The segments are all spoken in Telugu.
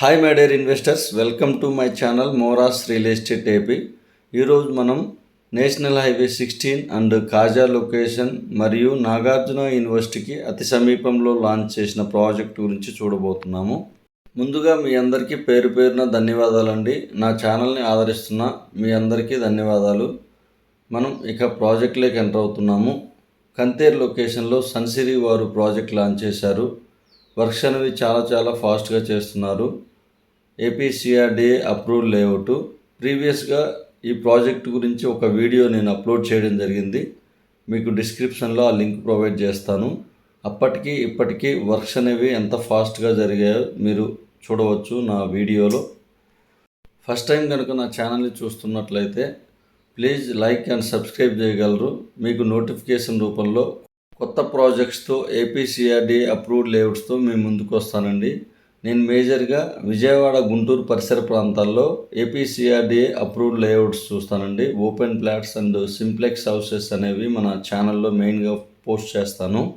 Hi మేడేర్ investors welcome to my channel Moras real estate AP ఈరోజు మనం national highway sixteen and Kaja location మరియు నాగార్జున యూనివర్సిటీకి అతి సమీపంలో లాంచ్ చేసిన ప్రాజెక్ట్ గురించి చూడబోతున్నాము. ముందుగా మీ అందరికీ పేరు పేరున ధన్యవాదాలండి. నా ఛానల్ని ఆదరిస్తున్న మీ అందరికీ ధన్యవాదాలు. మనం ఇక ప్రాజెక్ట్లోకి ఎంటర్ అవుతున్నాము. కంతేర్ లొకేషన్లో సన్సిరి వారు ప్రాజెక్ట్ లాంచ్ చేశారు. వర్క్స్ అనేవి చాలా చాలా ఫాస్ట్గా చేస్తున్నారు. ఏపీసీఆర్డీఏ అప్రూవ్ లేఅవుట్ ప్రీవియస్గా ఈ ప్రాజెక్ట్ గురించి ఒక వీడియో నేను అప్లోడ్ చేయడం జరిగింది. మీకు డిస్క్రిప్షన్లో ఆ లింక్ ప్రొవైడ్ చేస్తాను. అప్పటికి ఇప్పటికీ వర్క్స్ అనేవి ఎంత ఫాస్ట్గా జరిగాయో మీరు చూడవచ్చు నా వీడియోలో ఫస్ట్ టైం కనుక నా ఛానల్ని చూస్తున్నట్లయితే ప్లీజ్ లైక్ అండ్ సబ్స్క్రైబ్ చేయగలరు. మీకు నోటిఫికేషన్ రూపంలో కొత్త ప్రాజెక్ట్స్తో ఏపీసీఆర్డీ అప్రూవ్డ్ లేఅవుట్స్తో మేము ముందుకు వస్తానండి. నేను మేజర్గా విజయవాడ గుంటూరు పరిసర ప్రాంతాల్లో ఏపీసీఆర్డీఏ అప్రూవ్డ్ లేఅవుట్స్ చూస్తానండి. Open plots and simplex houses అనేవి మన ఛానల్లో మెయిన్గా పోస్ట్ చేస్తాను.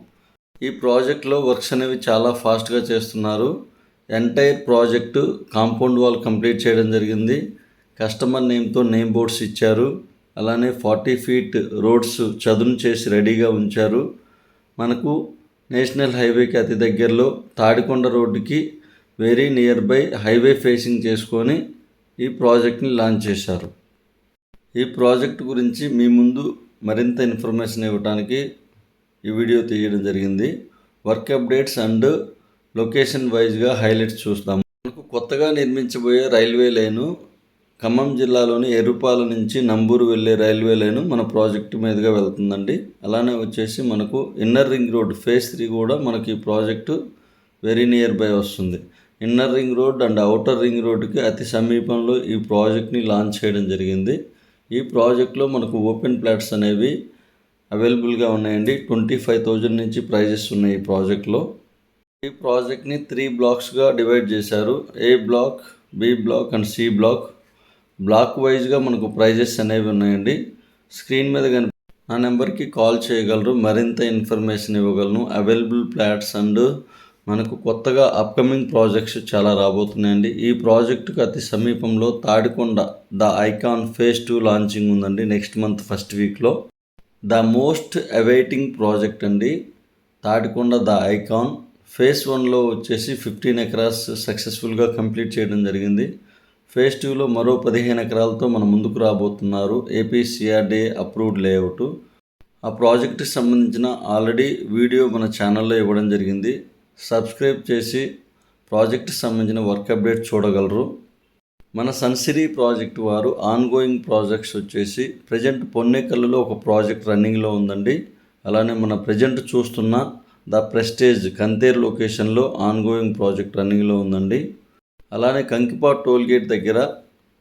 ఈ ప్రాజెక్ట్లో వర్క్స్ అనేవి చాలా ఫాస్ట్గా చేస్తున్నారు. Entire project compound wall complete చేయడం జరిగింది. కస్టమర్ నేమ్తో నేమ్ బోర్డ్స్ ఇచ్చారు. అలానే ఫార్టీ ఫీట్ రోడ్స్ చదును చేసి రెడీగా ఉంచారు. మనకు నేషనల్ హైవేకి అతి దగ్గరలో తాడికొండ రోడ్డుకి very near by highway facing చేసుకొని ఈ ప్రాజెక్ట్ని లాంచ్ చేశారు. ఈ ప్రాజెక్ట్ గురించి మీ ముందు మరింత ఇన్ఫర్మేషన్ ఇవ్వడానికి ఈ వీడియో తీయడం జరిగింది. వర్క్ అప్డేట్స్ అండ్ లొకేషన్ వైజ్గా హైలైట్స్ చూస్తాం. మనకు కొత్తగా నిర్మించబోయే రైల్వే లైను ఖమ్మం జిల్లాలోని ఎరుపాల నుంచి నంబూరు వెళ్ళే రైల్వే లైను మన ప్రాజెక్టు మీదుగా వెళ్తుందండి. అలానే వచ్చేసి మనకు inner ring road phase three కూడా మనకి ఈ ప్రాజెక్టు వెరీ నియర్ బై వస్తుంది. Inner ring road and outer ring రోడ్కి అతి సమీపంలో ఈ ప్రాజెక్ట్ని లాంచ్ చేయడం జరిగింది. ఈ ప్రాజెక్ట్లో మనకు ఓపెన్ ప్లాట్స్ అనేవి అవైలబుల్గా ఉన్నాయండి. ట్వంటీ ఫైవ్ థౌజండ్ నుంచి ప్రైజెస్ ఉన్నాయి ఈ ప్రాజెక్ట్లో. ఈ ప్రాజెక్ట్ని త్రీ బ్లాక్స్గా డివైడ్ చేశారు. A block B block and C block. Block వైజ్గా మనకు ప్రైజెస్ అనేవి ఉన్నాయండి. స్క్రీన్ మీద కనిపి నా నెంబర్కి కాల్ చేయగలరు. మరింత ఇన్ఫర్మేషన్ ఇవ్వగలను. అవైలబుల్ ప్లాట్స్ అండ్ మనకు కొత్తగా అప్కమింగ్ ప్రాజెక్ట్స్ చాలా రాబోతున్నాయండి. ఈ ప్రాజెక్టుకు అతి సమీపంలో Tadikonda the icon phase two launching ఉందండి నెక్స్ట్ మంత్ ఫస్ట్ వీక్లో. ద మోస్ట్ అవైటింగ్ ప్రాజెక్ట్ అండి. తాడికొండ ద ఐకాన్ ఫేజ్ వన్లో వచ్చేసి ఫిఫ్టీన్ ఎకరాస్ సక్సెస్ఫుల్గా కంప్లీట్ చేయడం జరిగింది. ఫేజ్ టూలో మరో పదిహేను ఎకరాలతో మన ముందుకు రాబోతున్నారు. AP approved layout. ఆ ప్రాజెక్ట్కి సంబంధించిన ఆల్రెడీ వీడియో మన ఛానల్లో ఇవ్వడం జరిగింది. సబ్స్క్రైబ్ చేసి ప్రాజెక్ట్కి సంబంధించిన వర్క్ అప్డేట్ చూడగలరు. మన సన్సిరీ ప్రాజెక్ట్ వారు ఆన్గోయింగ్ ప్రాజెక్ట్స్ వచ్చేసి ప్రజెంట్ పొన్నేకల్లులో ఒక ప్రాజెక్ట్ రన్నింగ్లో ఉందండి. అలానే మన ప్రజెంట్ చూస్తున్న ద ప్రెస్టేజ్ కంతేర్ లొకేషన్లో ఆన్గోయింగ్ ప్రాజెక్ట్ రన్నింగ్లో ఉందండి. అలానే కంకిపాట్ టోల్గేట్ దగ్గర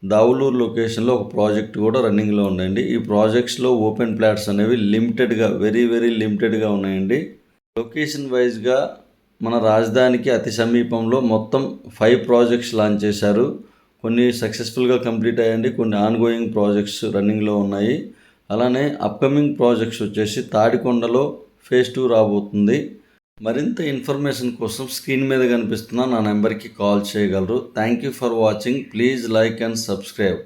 దావులూరు లొకేషన్లో ఒక ప్రాజెక్ట్ కూడా రన్నింగ్లో ఉందండి. ఈ ప్రాజెక్ట్స్లో ఓపెన్ ప్లాట్స్ అనేవి లిమిటెడ్గా వెరీ వెరీ లిమిటెడ్గా ఉన్నాయండి. లొకేషన్ వైజ్గా మన రాజధానికి అతి సమీపంలో మొత్తం ఫైవ్ ప్రాజెక్ట్స్ లాంచ్ చేశారు. కొన్ని సక్సెస్ఫుల్గా కంప్లీట్ అయ్యండి కొన్ని ఆన్గోయింగ్ ప్రాజెక్ట్స్ రన్నింగ్లో ఉన్నాయి. అలానే అప్కమింగ్ ప్రాజెక్ట్స్ వచ్చేసి తాడికొండలో ఫేజ్ టూ రాబోతుంది. మరింత ఇన్ఫర్మేషన్ కోసం స్క్రీన్ మీద కనిపిస్తున్న నా నెంబర్కి కాల్ చేయగలరు. Thank you for watching please like and subscribe